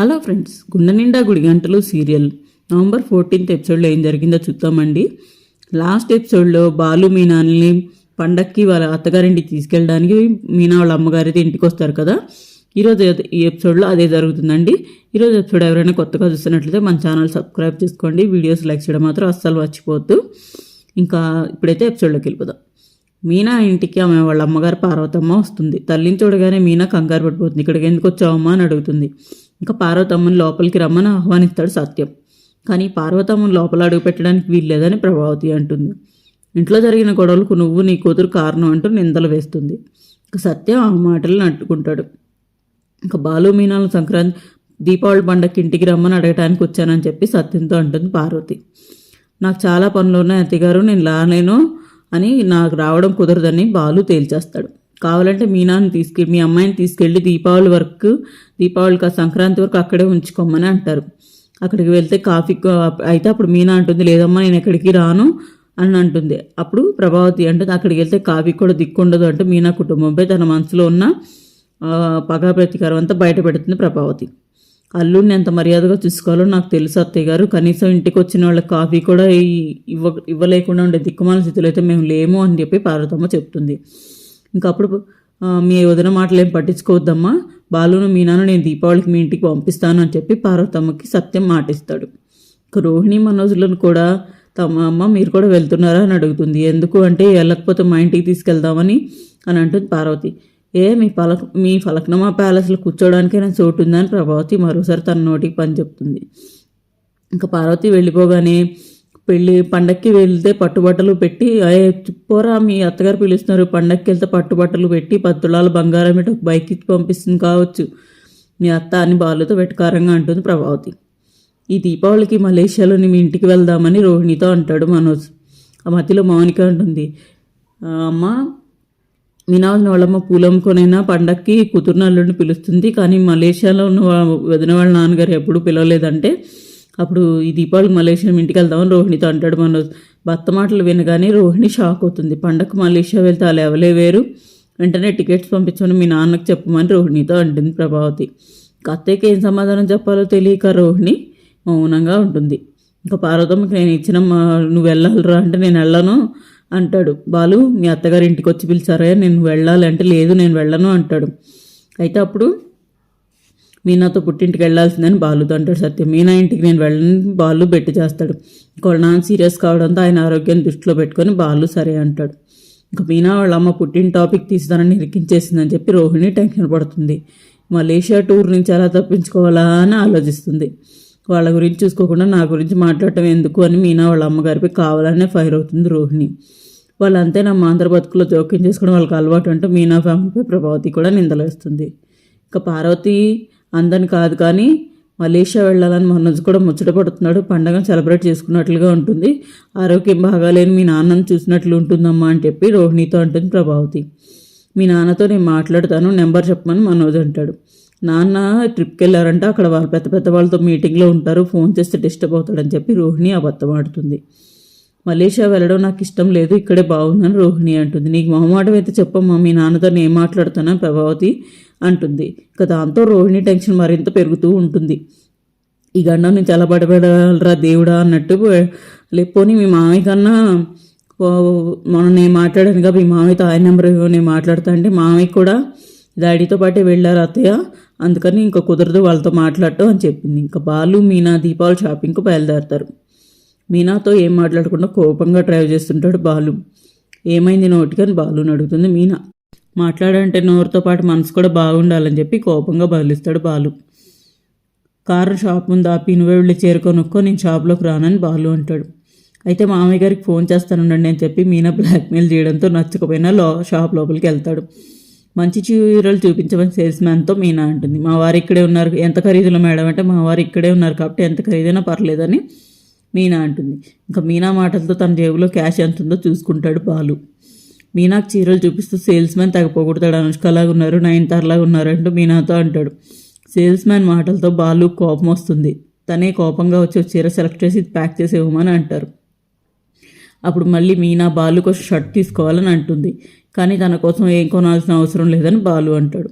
Hello friends గుండె నిండా గుడి గంటలు సీరియల్. నవంబర్ ఫోర్టీన్త్ ఎపిసోడ్లో ఏం జరిగిందో చూద్దామండి. లాస్ట్ ఎపిసోడ్లో బాలు మీనాల్ని పండక్కి వాళ్ళ అత్తగారింటికి తీసుకెళ్ళడానికి మీనా వాళ్ళ అమ్మగారైతే ఇంటికి వస్తారు కదా. ఈరోజు ఈ ఎపిసోడ్లో అదే జరుగుతుందండి. ఈరోజు ఎపిసోడ్ ఎవరైనా కొత్తగా చూస్తున్నట్లయితే మన ఛానల్ సబ్స్క్రైబ్ చేసుకోండి. వీడియోస్ లైక్ చేయడం మాత్రం అస్సలు మర్చిపోవద్దు. ఇంకా ఇప్పుడైతే ఎపిసోడ్లోకి వెళ్ళిపోదాం. మీనా ఇంటికి ఆమె వాళ్ళ అమ్మగారు పార్వతమ్మ వస్తుంది. తల్లిని చూడగానే మీనా కంగారు పడిపోతుంది. ఇక్కడికి ఎందుకు వచ్చావమ్మా? అని అడుగుతుంది. ఇంకా పార్వతమ్మని లోపలికి రమ్మని ఆహ్వానిస్తాడు సత్యం. కానీ పార్వతమ్మని లోపల అడుగు పెట్టడానికి వీల్లేదని ప్రభావతి అంటుంది. ఇంట్లో జరిగిన గొడవలకు నువ్వు నీ కూతురు కారణం అంటూ నిందలు వేస్తుంది. ఇక సత్యం ఆ మాటలను అంటుకుంటాడు ఇంకా బాలు మీనాలు సంక్రాంతి దీపావళి పండగకి ఇంటికి రమ్మని అడగటానికి వచ్చానని చెప్పి సత్యంతో అంటుంది పార్వతి. నాకు చాలా పనులు ఉన్నాయి అతిగారు నేను రాలేను అని నాకు రావడం కుదరదని బాలు తేల్చేస్తాడు. కావాలంటే మీనాని తీసుకెళ్ళి మీ అమ్మాయిని తీసుకెళ్ళి దీపావళి వరకు దీపావళి కా- సంక్రాంతి వరకు అక్కడే ఉంచుకోమని అంటారు. అక్కడికి వెళ్తే కాఫీ అయితే అప్పుడు మీనా అంటుంది లేదమ్మా నేను ఎక్కడికి రాను అని అంటుంది. అప్పుడు ప్రభావతి అంటుంది అక్కడికి వెళ్తే కాఫీ కూడా దిక్కుండదు అంటే మీనా కుటుంబంపై తన మనసులో ఉన్న పగా పగ ప్రతీకారం అంతా బయట పెడుతుంది ప్రభావతి. అల్లుడిని ఎంత మర్యాదగా చూసుకోవాలో నాకు తెలుసు అత్తయ్య గారు. కనీసం ఇంటికి వచ్చిన వాళ్ళకి కాఫీ కూడా ఇవ్వ ఇవ్వలేకుండా ఉండే దిక్కుమాల స్థితిలో అయితే మేము లేము అని చెప్పి పార్వతమ్మ చెప్తుంది. ఇంకా అప్పుడు మీ వదిన మాటలు ఏం పట్టించుకోవద్దమ్మా. బాలును మీనాను నేను దీపావళికి మీ ఇంటికి పంపిస్తాను అని చెప్పి పార్వతమ్మకి సత్యం మాటిస్తాడు. ఇక రోహిణి మనోజులను కూడా తమ అమ్మ మీరు కూడా వెళ్తున్నారా? అని అడుగుతుంది. ఎందుకు అంటే వెళ్ళకపోతే మా ఇంటికి తీసుకెళ్దామని? అని అంటుంది పార్వతి. ఏ మీ పలక మీ ఫలక్నమా ప్యాలెస్లో కూర్చోవడానికైనా చోటు ఉందని ప్రభావతి మరోసారి తన నోటికి పని చెప్తుంది. ఇంకా పార్వతి వెళ్ళిపోగానే పెళ్ళి పండక్కి వెళ్తే పట్టుబట్టలు పెట్టి "అయ్య, పోరా మీ అత్తగారు పిలుస్తున్నారు. పండక్కి వెళ్తే పట్టుబట్టలు పెట్టి పత్తులాల బంగారం ఇటు ఒక బైక్ ఇచ్చి పంపిస్తుంది కావచ్చు. మీ అత్త అని బాలుతో వెటకారంగా అంటుంది ప్రభావతి. ఈ దీపావళికి మలేషియాలోని మీ ఇంటికి వెళ్దామని రోహిణితో అంటాడు మనోజ్. ఆ మధ్యలో మౌనిక అంటుంది. అమ్మ మీనాజ్ మీనావల్ని వాళ్ళమ్మ పూలమ్ముకొనైనా పండక్కి కూతురునల్లుడిని పిలుస్తుంది. కానీ మలేషియాలో ఉన్న వదిన వాళ్ళ నాన్నగారు ఎప్పుడు పిలవలేదంటే అప్పుడు ఈ దీపావళి మలేషియా ఇంటికి వెళ్దామని రోహిణితో అంటాడు మనోజ్. భర్త మాటలు వినగానే రోహిణి షాక్ అవుతుంది. పండగకు మలేషియా వెళ్తే వాళ్ళు ఎవలే వేరు? వెంటనే టికెట్స్ పంపించమని మీ నాన్నకు చెప్పమని రోహిణితో అంటుంది ప్రభావతి. ఇంకా అత్తయ్యకి ఏం సమాధానం చెప్పాలో తెలియక రోహిణి మౌనంగా ఉంటుంది. ఇంకా పార్వతమ్మకి నేను ఇచ్చిన మా నువ్వు వెళ్ళాలిరా అంటే నేను వెళ్ళను అంటాడు. బాలు మీ అత్తగారి ఇంటికి వచ్చి పిలిచారా నేను వెళ్ళాలి అంటే లేదు నేను వెళ్ళను అంటాడు. అయితే అప్పుడు మీనాతో పుట్టింటికి వెళ్ళాల్సిందని బాలుతో అంటాడు సత్యం. మీనా ఇంటికి నేను వెళ్ళని బాలు బెట్టి చేస్తాడు. ఇంకో సీరియస్ కావడంతో ఆయన ఆరోగ్యాన్ని దృష్టిలో పెట్టుకొని బాలు సరే అంటాడు. ఇంకా మీనా వాళ్ళ అమ్మ పుట్టిన టాపిక్ తీస్తానని ఇరికించేసిందని చెప్పి రోహిణి టెన్షన్ పడుతుంది. మలేషియా టూర్ నుంచి ఎలా తప్పించుకోవాలా అని ఆలోచిస్తుంది. వాళ్ళ గురించి చూసుకోకుండా నా గురించి మాట్లాడటం ఎందుకు అని మీనా వాళ్ళ అమ్మగారిపై కావాలనే ఫైర్ అవుతుంది రోహిణి. వాళ్ళంతే నా మాంతర బతుకులో జోక్యం చేసుకోవడం వాళ్ళకి అలవాటు అంటూ మీనా ఫ్యామిలీపై ప్రభావతి కూడా నిందలేస్తుంది. ఇక పార్వతి అందని కాదు కానీ మలేషియా వెళ్ళాలని మనోజ్ కూడా ముచ్చట పడుతున్నాడు. పండగను సెలబ్రేట్ చేసుకున్నట్లుగా ఉంటుంది. ఆరోగ్యం బాగాలేని మీ నాన్నను చూసినట్లు ఉంటుందమ్మా అని చెప్పి రోహిణితో అంటుంది ప్రభావతి. మీ నాన్నతో నేను మాట్లాడతాను. నెంబర్ చెప్పమని మనోజ్ అంటాడు. నాన్న ట్రిప్కి వెళ్ళారంటే. అక్కడ వాళ్ళు పెద్ద పెద్ద వాళ్ళతో మీటింగ్లో ఉంటారు. ఫోన్ చేస్తే డిస్టర్బ్ అవుతాడని చెప్పి రోహిణి అబద్ధం ఆడుతుంది. మలేషియా వెళ్ళడం నాకు ఇష్టం లేదు ఇక్కడే బాగుందని రోహిణి అంటుంది. నీకు మొహమాటం అయితే చెప్పమ్మా మీ నాన్నతో నేను మాట్లాడుతానని ప్రభావతి అంటుంది. ఇక దాంతో రోహిణి టెన్షన్ మరింత పెరుగుతూ ఉంటుంది. ఈ గండం నుంచి ఎలా పడబడరా దేవుడా అన్నట్టు లేకపోని మీ మామయ్య కన్నా మనం నేను మాట్లాడానుగా మీ మామయ్యతో ఆయన నెంబర్ నేను మాట్లాడతా అంటే మామయ్య కూడా డాడీతో పాటే వెళ్ళారు అత్తయ్య అందుకని ఇంకా కుదరదు వాళ్ళతో మాట్లాడటం అని చెప్పింది. ఇంకా బాలు మీనా దీపావళి షాపింగ్కు బయలుదేరతారు. మీనాతో ఏం మాట్లాడకుండా కోపంగా డ్రైవ్ చేస్తుంటాడు బాలు. ఏమైంది నోటికని బాలుని అడుగుతుంది మీనా. మాట్లాడంటే నోరుతో పాటు మనసు కూడా బాగుండాలని చెప్పి కోపంగా బదిలిస్తాడు బాలు. కారు షాప్ ముందు ఆపి నువ్వే వెళ్ళి చేరుకొనుక్కో నేను షాప్లోకి రానని బాలు అంటాడు. అయితే మామయ్య గారికి ఫోన్ చేస్తానుండండి అని చెప్పి మీనా బ్లాక్మెయిల్ చేయడంతో నచ్చకపోయినా లో షాప్ లోపలికి వెళ్తాడు. మంచి చీరలు చూపించమని సేల్స్ మ్యాన్తో మీనా అంటుంది. మా వారు ఇక్కడే ఉన్నారు. ఎంత ఖరీదులో మేడం అంటే మా వారు ఇక్కడే ఉన్నారు కాబట్టి ఎంత ఖరీదైనా పర్లేదని మీనా అంటుంది. ఇంకా మీనా మాటలతో తన జేబులో క్యాష్ ఎంత ఉందో చూసుకుంటాడు బాలు. మీనాకు చీరలు చూపిస్తూ సేల్స్ మ్యాన్ తగ్గపోకూడతాడు అనుష్కలాగా ఉన్నారు నయనతారలాగా ఉన్నారు అంటూ మీనాతో అంటాడు. సేల్స్ మ్యాన్ మాటలతో బాలు కోపం వస్తుంది. తనే కోపంగా వచ్చి చీర సెలెక్ట్ చేసి ప్యాక్ చేసి ఇవ్వమని అంటారు. అప్పుడు మళ్ళీ మీనా బాలు కోసం షర్ట్ తీసుకోవాలని అంటుంది. కానీ తన కోసం ఏం కొనాల్సిన అవసరం లేదని బాలు అంటాడు.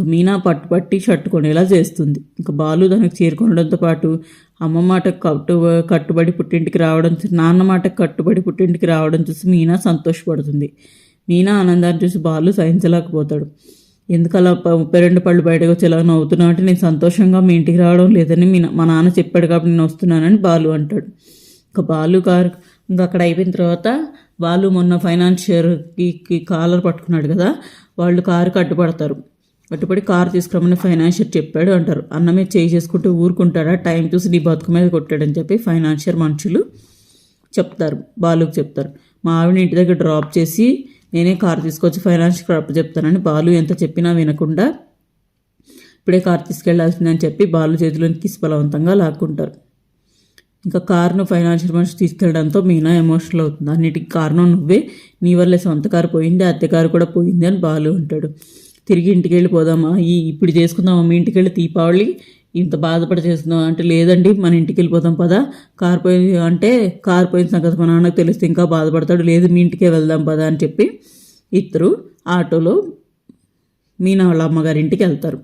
ఇంకా మీనా పట్టుపట్టి కొనేలా చేస్తుంది. ఇంకా బాలు దానికి చేరుకొనడంతో పాటు అమ్మ మాట కట్టు కట్టుబడి పుట్టింటికి రావడం చూసి నాన్న మాట కట్టుబడి పుట్టింటికి రావడం చూసి మీనా సంతోషపడుతుంది. మీనా ఆనందాన్ని చూసి బాలు సహించలేకపోతాడు. ఎందుకలా ముప్పై రెండు పళ్ళు బయటకు వచ్చి ఇలా నవ్వుతున్నావు అంటే నేను సంతోషంగా మీ ఇంటికి రావడం లేదని మీ నా- మా నాన్న చెప్పాడు కాబట్టి నేను వస్తున్నానని బాలు అంటాడు. ఇంకా బాలు కారు ఇంకా అక్కడ అయిపోయిన తర్వాత బాలు మొన్న ఫైనాన్షియర్కి కాలర్ పట్టుకున్నాడు కదా వాళ్ళు కారు కట్టుబడతారు. కట్టుబడి కారు తీసుకురమ్మని ఫైనాన్షియర్ చెప్పాడు అంటారు. అన్నమే చేయి చేసుకుంటూ ఊరుకుంటాడా? టైం చూసి నీ బతుకు మీద కొట్టాడని చెప్పి ఫైనాన్షియర్ మనుషులు చెప్తారు. బాలుకి చెప్తారు. మా ఆవిడ ఇంటి దగ్గర డ్రాప్ చేసి నేనే కారు తీసుకొచ్చి ఫైనాన్షియల్ అప్పు చెప్తానని బాలు ఎంత చెప్పినా వినకుండా ఇప్పుడే కారు తీసుకెళ్ళాల్సిందని చెప్పి బాలు చేతిలోనికి బలవంతంగా లాక్కుంటారు. ఇంకా కారును ఫైనాన్షియల్ మనిషి తీసుకెళ్ళడంతో మీనా ఎమోషనల్ అవుతుంది. అన్నిటికి కారణం నువ్వే. నీ వల్లే సొంత కారు పోయింది అద్దె కారు కూడా పోయింది అని బాలు అంటాడు. తిరిగి ఇంటికి వెళ్ళిపోదామా ఈ ఇప్పుడు చేసుకుందామా? మీ ఇంటికి వెళ్ళి దీపావళి? ఇంత బాధపడి చేస్తున్నాం అంటే లేదండి మన ఇంటికి వెళ్ళిపోదాం పదా. కారు పోయింది అంటే కారు పోయిన సంగతి మా నాన్నకు తెలిస్తే ఇంకా బాధపడతాడు. లేదు మీ ఇంటికే వెళ్దాం పదా అని చెప్పి ఇద్దరు ఆటోలో మీనా వాళ్ళ అమ్మగారి ఇంటికి వెళ్తారు.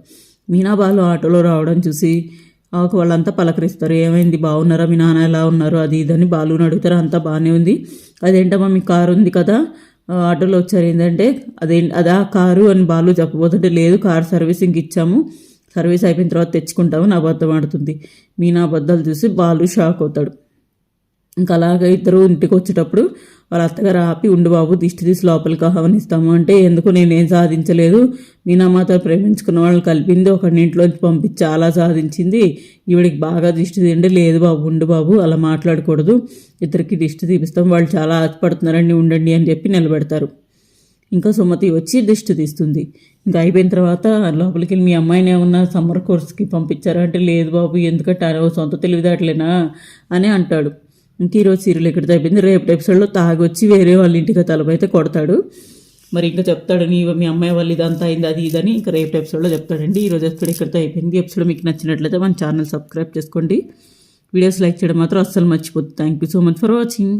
మీనా బాలు ఆటోలో రావడం చూసి వాళ్ళంతా పలకరిస్తారు. ఏమైంది? బాగున్నారా? మీ నాన్న ఎలా ఉన్నారు? అది ఇదని బాలుని అడుగుతారు. అంతా బాగానే ఉంది. అదేంటమ్మా? మీ కారు ఉంది కదా. ఆటోలో వచ్చారు. ఏంటంటే అదే అదా కారు అని బాలు చెప్పబోతుంటే లేదు కారు సర్వీసింగ్ ఇచ్చాము. సర్వీస్ అయిపోయిన తర్వాత తెచ్చుకుంటాము. నా అబద్ధం ఆడుతుంది. మీనా అబద్ధాలు చూసి బాలు షాక్ అవుతాడు. ఇంకా అలాగే ఇద్దరు ఇంటికి వచ్చేటప్పుడు వాళ్ళ అత్తగారు ఆపి ఉండు బాబు దిష్టి తీసి లోపలికి ఆహ్వానిస్తాము. అంటే ఎందుకు నేనేం సాధించలేదు? మీనామాత ప్రేమించుకున్న వాళ్ళని కలిపింది ఒకరిని ఇంట్లోంచి పంపించి చాలా సాధించింది. ఈవిడికి బాగా దిష్టి తీయండి. లేదు బాబు ఉండు బాబు అలా మాట్లాడకూడదు. ఇద్దరికి దిష్టి తీపిస్తాం వాళ్ళు చాలా ఆశపడుతున్నారండి ఉండండి అని చెప్పి నిలబెడతారు. ఇంకా సుమతి వచ్చి దిష్టి తీస్తుంది. ఇంకా అయిపోయిన తర్వాత లోపలికి మీ అమ్మాయిని ఏమన్నా సమ్మర్ కోర్స్కి పంపించారా? అంటే లేదు బాబు ఎందుకంటే సొంత తెలివిదాట్లేనా అని అంటాడు. ఇంక ఈరోజు సీరియల్ ఇక్కడ అయిపోయింది రేపటి ఎపిసోడ్లో తాగొచ్చి వేరే వాళ్ళ ఇంటికి తలపైతే కొడతాడు. మరి ఇంకా చెప్తాడు నీ మీ అమ్మాయి వాళ్ళు ఇదంతా అయింది అది ఇదని. ఇంకా రేపటి ఎపిసోడ్లో చెప్తాడండి. ఈరోజు ఎపిసోడ్ ఇక్కడితో అయిపోయింది ఎపిసోడ్ మీకు నచ్చినట్లయితే మన ఛానల్ సబ్స్క్రైబ్ చేసుకోండి. వీడియోస్ లైక్ చేయడం మాత్రం అస్సలు మర్చిపోతుంది thank you so much for watching